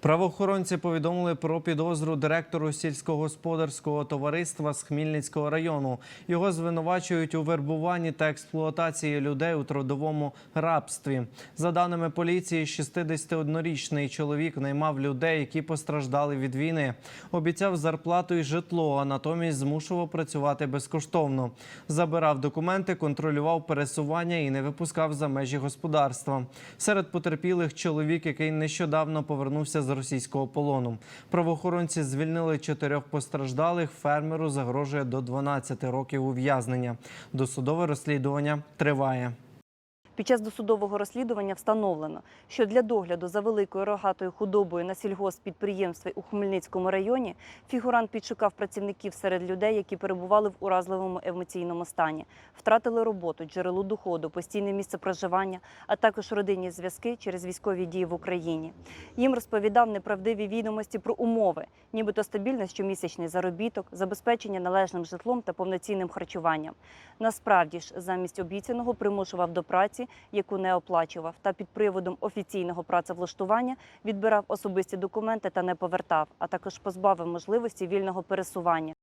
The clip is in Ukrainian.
Правоохоронці повідомили про підозру директору сільськогосподарського товариства з Хмільницького району. Його звинувачують у вербуванні та експлуатації людей у трудовому рабстві. За даними поліції, 61-річний чоловік наймав людей, які постраждали від війни. Обіцяв зарплату і житло, а натомість змушував працювати безкоштовно. Забирав документи, контролював пересування і не випускав за межі господарства. Серед потерпілих чоловік, який нещодавно повернувся з російського полону. Правоохоронці звільнили чотирьох постраждалих. Фермеру загрожує до 12 років ув'язнення. Досудове розслідування триває. Під час досудового розслідування встановлено, що для догляду за великою рогатою худобою на сільгоспідприємстві у Хмельницькому районі фігурант підшукав працівників серед людей, які перебували в уразливому емоційному стані, втратили роботу, джерело доходу, постійне місце проживання, а також родинні зв'язки через військові дії в Україні. Їм розповідав неправдиві відомості про умови, нібито стабільний щомісячний заробіток, забезпечення належним житлом та повноцінним харчуванням. Насправді ж, замість обіцяного примушував до праці, яку не оплачував, та під приводом офіційного працевлаштування відбирав особисті документи та не повертав, а також позбавив можливості вільного пересування.